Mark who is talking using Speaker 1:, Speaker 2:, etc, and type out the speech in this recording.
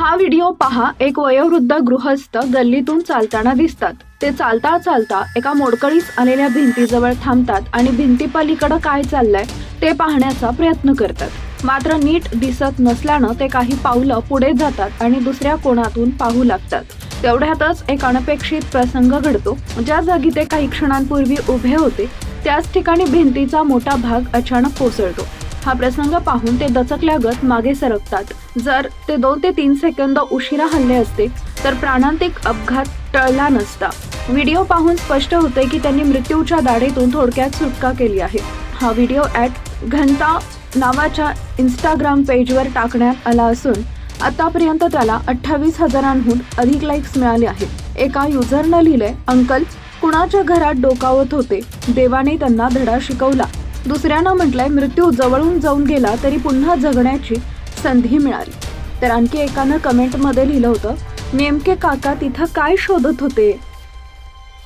Speaker 1: हा व्हिडिओ पहा एक वयोवृद्ध गृहस्थ गल्लीतून चालताना दिसतात. ते चालता चालता एका मोडकळीस आलेल्या भिंतीजवळ थांबतात आणि भिंतीपलीकडं काय चाललंय ते पाहण्याचा प्रयत्न करतात. मात्र नीट दिसत नसल्यानं ते काही पावलं पुढे जातात आणि दुसऱ्या कोणातून पाहू लागतात. तेवढ्यातच एक अनपेक्षित प्रसंग घडतो. ज्या जागी ते काही क्षणांपूर्वी उभे होते त्याच ठिकाणी भिंतीचा मोठा भाग अचानक कोसळतो. हा प्रसंग पाहून ते दचकल्यागत मागे सरकतात. जर ते दोन ते तीन सेकंद उशिरा हल्ले असते तर प्राणांतिक अपघात टळला नसता. व्हिडिओ पाहून स्पष्ट होते की त्यांनी मृत्यूच्या दाढेतून थोडक्यात सुटका केली आहे. हा व्हिडिओ ॲट घंटा नावाच्या इंस्टाग्राम पेजवर टाकण्यात आला असून आतापर्यंत त्याला अठ्ठावीस हजारांहून अधिक लाईक्स मिळाले आहेत. एका युजरनं लिहिलंय अंकल कुणाच्या घरात डोकावत होते? देवाने त्यांना धडा शिकवला. दुसऱ्यानं म्हटलंय मृत्यू जवळून जाऊन गेला तरी पुन्हा जगण्याची संधी मिळाली. तर आणखी एकानं कमेंटमध्ये लिहिलं होतं नेमके काका तिथं काय शोधत होते?